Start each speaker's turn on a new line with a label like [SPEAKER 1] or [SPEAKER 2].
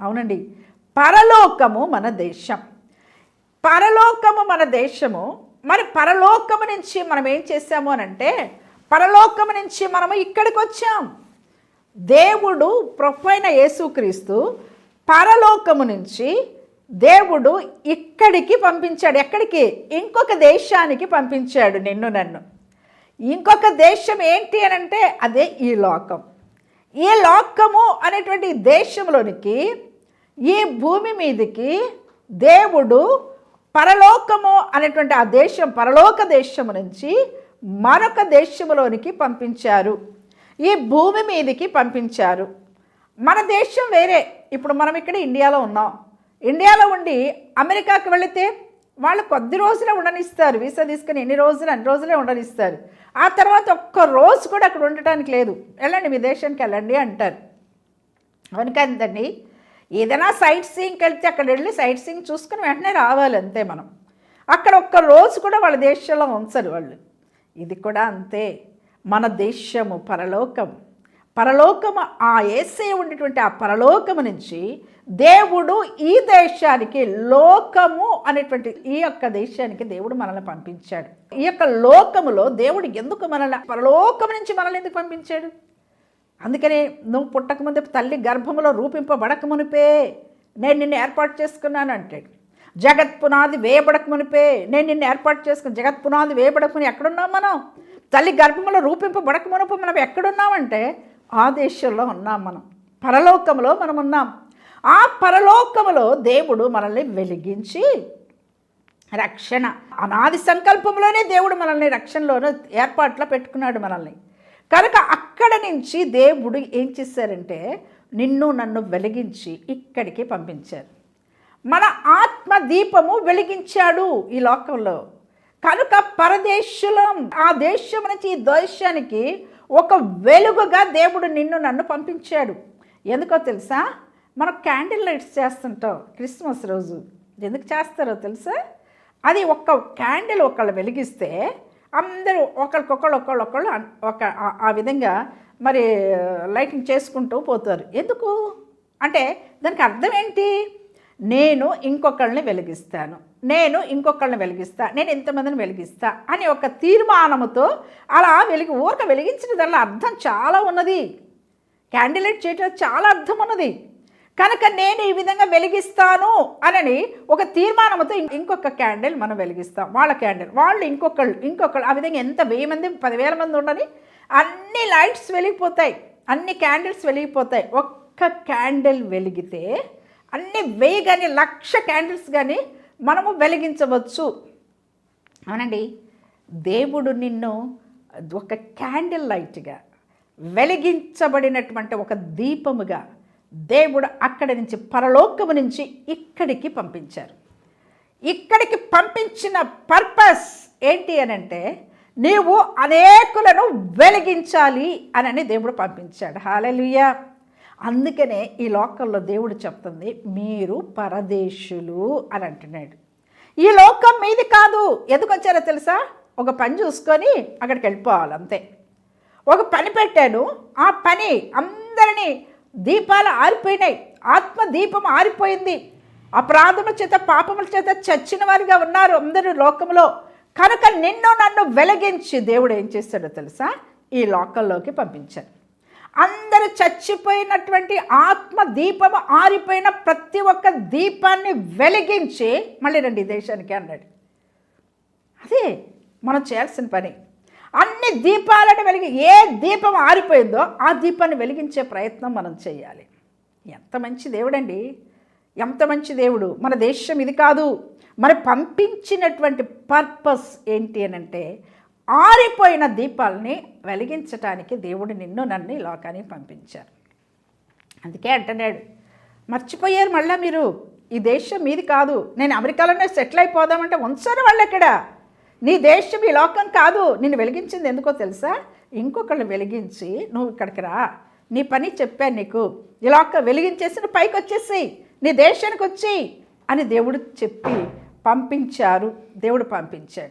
[SPEAKER 1] అవునండి. పరలోకము మన దేశం. పరలోకము మన దేశము. మరి పరలోకము నుంచి మనం ఏం చేసాము అని అంటే పరలోకము నుంచి మనము ఇక్కడికి వచ్చాం. దేవుడు ప్రొఫైన యేసుక్రీస్తు పరలోకము నుంచి దేవుడు ఇక్కడికి పంపించాడు. ఎక్కడికి? ఇంకొక దేశానికి పంపించాడు నిన్ను నన్ను. ఇంకొక దేశం ఏంటి అని అంటే అదే ఈ లోకం. ఈ లోకము అనేటువంటి దేశంలోనికి ఈ భూమి మీదకి దేవుడు పరలోకము అనేటువంటి ఆ దేశం పరలోక దేశము నుంచి మరొక దేశంలోనికి పంపించారు. ఈ భూమి మీదకి పంపించారు. మన దేశం వేరే. ఇప్పుడు మనం ఇక్కడ ఇండియాలో ఉన్నాం. ఇండియాలో ఉండి అమెరికాకి వెళితే వాళ్ళు కొద్ది రోజులే ఉండనిస్తారు. వీసా తీసుకుని ఎన్ని రోజులు అన్ని రోజులే ఉండనిస్తారు. ఆ తర్వాత ఒక్క రోజు కూడా అక్కడ ఉండటానికి లేదు. వెళ్ళండి మీ దేశానికి వెళ్ళండి అంటారు. అవును కదండి ఏదైనా సైట్ సీయింగ్కి వెళ్తే అక్కడ వెళ్ళి సైట్ సీయింగ్ చూసుకుని వెంటనే రావాలి అంతే మనం. అక్కడ ఒక్క రోజు కూడా వాళ్ళ దేశంలో ఉంచరు వాళ్ళు. ఇది కూడా అంతే. మన దేశము పరలోకం. పరలోకము ఆ ఏసే ఉండేటువంటి ఆ పరలోకము నుంచి దేవుడు ఈ దేశానికి లోకము అనేటువంటి ఈ యొక్క దేశానికి దేవుడు మనల్ని పంపించాడు. ఈ యొక్క లోకములో దేవుడు ఎందుకు మనల్ని పరలోకం నుంచి మనల్ని ఎందుకు పంపించాడు? అందుకని నువ్వు పుట్టకముందే తల్లి గర్భములో రూపింపబడకమునిపే నేను నిన్ను ఏర్పాటు చేసుకున్నాను అంటాడు. జగత్ పునాది వేయబడకమునిపే నేను నిన్ను ఏర్పాటు చేసుకుని జగత్ పునాది వేయబడకముని ఎక్కడున్నాం మనం? తల్లి గర్భములో రూపింపబడక మునుపు మనం ఎక్కడున్నామంటే ఆ దేశంలో ఉన్నాం మనం. పరలోకములో మనం ఉన్నాం ఆ పరలోకములో దేవుడు మనల్ని వెలిగించి రక్షణ. అనాది సంకల్పంలోనే దేవుడు మనల్ని రక్షణలోనే ఏర్పాట్లో పెట్టుకున్నాడు మనల్ని. కనుక అక్కడ నుంచి దేవుడు ఏం చేశారంటే నిన్ను నన్ను వెలిగించి ఇక్కడికి పంపించారు. మన ఆత్మ దీపము వెలిగించాడు ఈ లోకంలో. కనుక పరదేశులం ఆ దేశం నుంచి ఈ దేశానికి ఒక వెలుగుగా దేవుడు నిన్ను నన్ను పంపించాడు. ఎందుకో తెలుసా? మనం క్యాండిల్ లైట్స్ చేస్తుంటాం క్రిస్మస్ రోజు. ఎందుకు చేస్తారో తెలుసా? అది ఒక్క క్యాండిల్ ఒకళ్ళు వెలిగిస్తే అందరూ ఒకరికొకళ్ళు ఒకళ్ళు ఒకళ్ళు ఒక ఆ- ఆ విధంగా మరి లైటింగ్ చేసుకుంటూ పోతారు. ఎందుకు? అంటే దానికి అర్థం ఏంటి? నేను ఇంకొకళ్ళని వెలిగిస్తాను. నేను ఇంకొకళ్ళని వెలిగిస్తా. నేను ఎంతమందిని వెలిగిస్తా అని ఒక తీర్మానముతో అలా వెలిగి ఊరక వెలిగించిన దానిలో అర్థం చాలా ఉన్నది. క్యాండిలేట్ చేయటం చాలా అర్థం ఉన్నది. కనుక నేను ఈ విధంగా వెలిగిస్తాను అనని ఒక తీర్మానంతో ఇంకొక క్యాండిల్ మనం వెలిగిస్తాం. వాళ్ళ క్యాండిల్. వాళ్ళు ఇంకొకళ్ళు ఇంకొకళ్ళు. ఆ విధంగా ఎంత వెయ్యి మంది పదివేల మంది ఉండని అన్ని లైట్స్ వెలిగిపోతాయి. అన్ని క్యాండిల్స్ వెలిగిపోతాయి. ఒక్క క్యాండిల్ వెలిగితే అన్ని వెయ్యి కానీ లక్ష క్యాండిల్స్ కానీ మనము వెలిగించవచ్చు. అవునండి. దేవుడు నిన్ను ఒక క్యాండిల్ లైట్గా వెలిగించబడినటువంటి ఒక దీపముగా దేవుడు అక్కడి నుంచి పరలోకము నుంచి ఇక్కడికి పంపించారు. ఇక్కడికి పంపించిన పర్పస్ ఏంటి అని అంటే నీవు అనేకులను వెలిగించాలి అనని దేవుడు పంపించాడు. హాలెలుయ! అందుకనే ఈ లోకంలో దేవుడు చెప్తుంది మీరు పరదేశులు అని అంటున్నాడు. ఈ లోకం మీది కాదు. ఎందుకు వచ్చారో తెలుసా? ఒక పని చూసుకొని అక్కడికి వెళ్ళిపోవాలి అంతే. ఒక పని పెట్టాను ఆ పని అందరినీ దీపాలు ఆరిపోయినాయి. ఆత్మ దీపం ఆరిపోయింది. అపరాధముల చేత పాపముల చేత చచ్చిన వారిగా ఉన్నారు అందరూ లోకంలో కనుక నిన్ను నన్ను వెలిగించి దేవుడు ఏం చేస్తాడో తెలుసా? ఈ లోకంలోకి పంపించాడు. అందరూ చచ్చిపోయినటువంటి ఆత్మ దీపము ఆరిపోయిన ప్రతి ఒక్క దీపాన్ని వెలిగించి మళ్ళీ రండి దేశానికి అన్నాడు. అదే మనం చేయాల్సిన పని. అన్ని దీపాలను వెలిగి ఏ దీపం ఆరిపోయిందో ఆ దీపాన్ని వెలిగించే ప్రయత్నం మనం చేయాలి. ఎంత మంచి దేవుడండి. ఎంత మంచి దేవుడు. మన దేశం ఇది కాదు. మరి పంపించినటువంటి పర్పస్ ఏంటి అని అంటే ఆరిపోయిన దీపాలని వెలిగించటానికి దేవుడు నిన్ను నన్ను ఈ లోకానికి పంపించారు. అందుకే అంటున్నాడు మర్చిపోయారు మళ్ళీ మీరు? ఈ దేశం మీది కాదు. నేను అమెరికాలోనే సెటిల్ అయిపోదామంటే ఉంచారు వాళ్ళు ఇక్కడ. నీ దేశం ఈ లోకం కాదు. నిన్ను వెలిగించింది ఎందుకో తెలుసా? ఇంకొకళ్ళు వెలిగించి నువ్వు ఇక్కడికి రా. నీ పని చెప్పాను నీకు. ఈ లోక వెలిగించేసి నువ్వు పైకి వచ్చేసి నీ దేశానికి వచ్చి అని దేవుడు చెప్పి పంపించారు. దేవుడు పంపించాడు.